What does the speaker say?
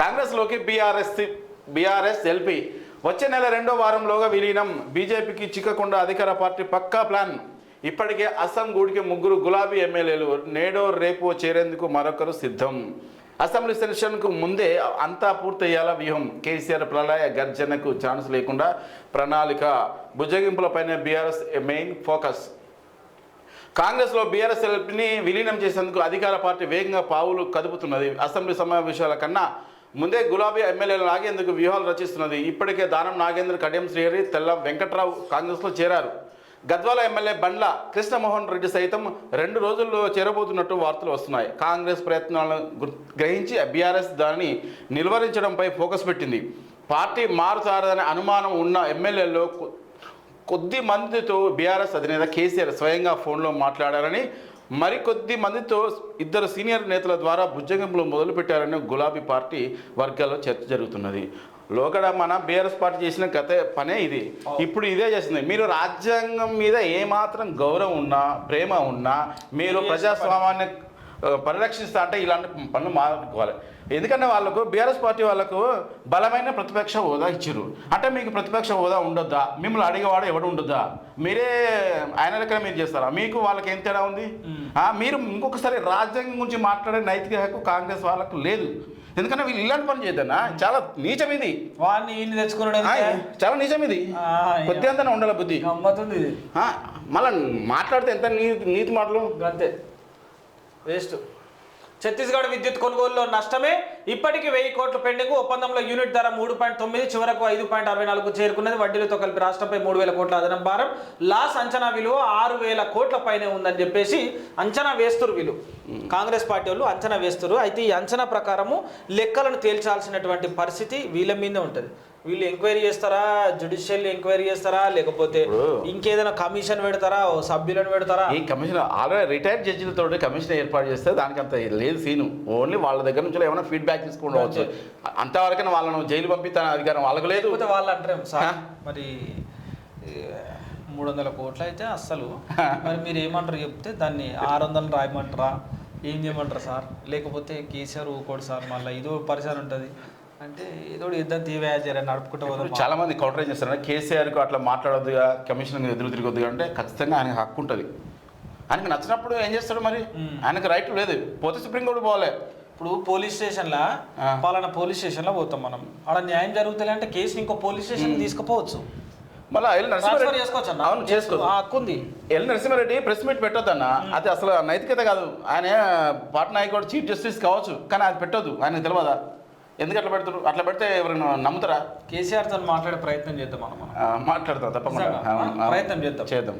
కాంగ్రెస్లోకి BRS BRS LP. వచ్చే నెల రెండో వారంలోగా విలీనం. బీజేపీకి చిక్కకుండా అధికార పార్టీ పక్కా ప్లాన్. ఇప్పటికే అస్సాం గూడికి ముగ్గురు గులాబీ ఎమ్మెల్యేలు నేడో రేపు చేరేందుకు మరొకరు సిద్ధం. అసెంబ్లీ సెషన్కు ముందే అంతా పూర్తయ్యేలా వ్యూహం. కేసీఆర్ ప్రళయ గర్జనకు ఛాన్స్ లేకుండా ప్రణాళిక. భుజగింపులపైన బీఆర్ఎస్ మెయిన్ ఫోకస్. కాంగ్రెస్లో బీఆర్ఎస్ ఎల్పీని విలీనం చేసేందుకు అధికార పార్టీ వేగంగా పావులు కదుపుతున్నది. అసెంబ్లీ సమావేశాల కన్నా ముందే గులాబీ ఎమ్మెల్యేలు నాగేందుకు వ్యూహాలు రచిస్తున్నది. ఇప్పటికే దానం నాగేంద్ర కడియం శ్రీహరి తెల్ల వెంకట్రావు కాంగ్రెస్లో చేరారు. గద్వాల ఎమ్మెల్యే బండ్ల కృష్ణమోహన్ రెడ్డి సైతం రెండు రోజుల్లో చేరబోతున్నట్టు వార్తలు వస్తున్నాయి. కాంగ్రెస్ ప్రయత్నాలను గ్రహించి బీఆర్ఎస్ దానిని నిలువరించడంపై ఫోకస్ పెట్టింది. పార్టీ మారుతారనే అనుమానం ఉన్న ఎమ్మెల్యేల్లో కొద్ది మందితో బీఆర్ఎస్ అధినేత కేసీఆర్ స్వయంగా ఫోన్లో మాట్లాడారని మరికొద్ది మందితో ఇద్దరు సీనియర్ నేతల ద్వారా బుజ్జగింపులు మొదలుపెట్టారని గులాబీ పార్టీ వర్గాల్లో చర్చ జరుగుతున్నది. లోకడ మన బీఆర్ఎస్ పార్టీ చేసిన గత పనే ఇది. ఇప్పుడు ఇదే చేస్తుంది. మీరు రాజ్యాంగం మీద ఏమాత్రం గౌరవం ఉన్నా ప్రేమ ఉన్నా మీరు ప్రజాస్వామ్యాన్ని పరిరక్షిస్తా అంటే ఇలాంటి పనులు మానుకోవాలి. ఎందుకంటే వాళ్ళకు బీఆర్ఎస్ పార్టీ వాళ్ళకు బలమైన ప్రతిపక్ష హోదా ఇచ్చారు అంటే మీకు ప్రతిపక్ష హోదా ఉండొద్దా? మిమ్మల్ని అడిగేవాడు ఎవడు ఉండొద్దా? మీరే ఆయన లెక్కన మీరు చేస్తారా? మీకు వాళ్ళకి ఏం తేడా ఉంది? మీరు ఇంకొకసారి రాజ్యాంగం గురించి మాట్లాడే నైతిక హక్కు కాంగ్రెస్ వాళ్ళకు లేదు. ఎందుకంటే వీళ్ళు ఇలాంటి పని చేద్దన్నా చాలా నీచం ఇది వాడిని చాలా నీచం ఇది ఆ, కొద్దిగా ఉండాలి బుద్ధి. మళ్ళా మాట్లాడితే ఎంత నీతి నీతి మాటలు? అంతే వేస్ట్. ఛత్తీస్గఢ్ విద్యుత్ కొనుగోలులో నష్టమే. ఇప్పటికీ వెయ్యి కోట్ల పెండింగ్. ఒప్పందంలో యూనిట్ ధర మూడు పాయింట్ తొమ్మిది చివరకు ఐదు పాయింట్ అరవై నాలుగు చేరుకున్నది. వడ్డీలతో కలిపి రాష్ట్రంపై మూడు వేల కోట్ల అదనం భారం. లాస్ అంచనా విలువ ఆరు వేల కోట్ల పైనే ఉందని చెప్పేసి అంచనా వేస్తురు వీళ్ళు. కాంగ్రెస్ పార్టీ వాళ్ళు అంచనా వేస్తురు. అయితే ఈ అంచనా ప్రకారము లెక్కలను తేల్చాల్సినటువంటి పరిస్థితి వీళ్ళ మీదే ఉంటుంది. వీళ్ళు ఎంక్వైరీ చేస్తారా? జుడిషియల్ ఎంక్వైరీ చేస్తారా? లేకపోతే ఇంకేదైనా కమిషన్ పెడతారా? సభ్యులను పెడతారా? ఈ కమిషన్ ఆల్రెడీ రిటైర్డ్ జడ్జిలతో కమిషన్ ఏర్పాటు చేస్తే దానికి అంత లేదు సీను. ఓన్లీ వాళ్ళ దగ్గర నుంచి ఏమైనా ఫీడ్బ్యాక్ తీసుకుండవచ్చు. అంతవరకైనా వాళ్ళను జైలు పంపిస్తాన అధికారం వాళ్ళకు లేదు. లేకపోతే వాళ్ళు అంటారేమో సార్? మరి మూడు వందల కోట్లు అయితే అస్సలు. మరి మీరు ఏమంటారు చెప్తే దాన్ని ఆరు వందలు రాయమంటారా? ఏం చేయమంటారు సార్? లేకపోతే కేసీఆర్ ఊకోడు సార్ మళ్ళీ? ఇదో పరిసరం ఉంటుంది. అంటే ఏదో ఇద్దరు తీవేయాలి నడుపుకుంటూ చాలా మంది కౌంటర్ ఏం చేస్తారు కేసీఆర్కు అట్లా మాట్లాడొద్దుగా కమిషన్ ఎదురు తిరగొద్దుగా అంటే ఖచ్చితంగా ఆయనకు హక్కు ఉంటుంది. ఆయనకు నచ్చినప్పుడు ఏం చేస్తాడు మరి. ఆయనకు రైట్ లేదు. పోతే సుప్రీంకోర్టు పోవాలి. ఇప్పుడు పోలీస్ స్టేషన్లో. పలానా పోలీస్ స్టేషన్లో పోతాం మనం. ఆడ న్యాయం జరుగుతుంది అంటే కేసుని ఇంకో పోలీస్ స్టేషన్ తీసుకుపోవచ్చు. మళ్ళీ ఎల్ నరసింహారెడ్డి చేసుకోవచ్చు అన్న. అవును హక్కు ఉంది. ఎల్ నరసింహారెడ్డి ప్రెస్ మీట్ పెట్టొద్దన్న. అది అసలు నైతికత కాదు. ఆయన పాట్నా హైకోర్టు చీఫ్ జస్టిస్ కావచ్చు కానీ అది పెట్టొద్దు. ఆయనకు తెలియదా? ఎందుకు అట్లా పెడతారు అట్లా పెడితే ఎవరైనా నమ్ముతారా కేసీఆర్తో మాట్లాడే ప్రయత్నం చేద్దాం మనం మాట్లాడతాం తప్పకుండా. ప్రయత్నం చేద్దాం. చేద్దాం?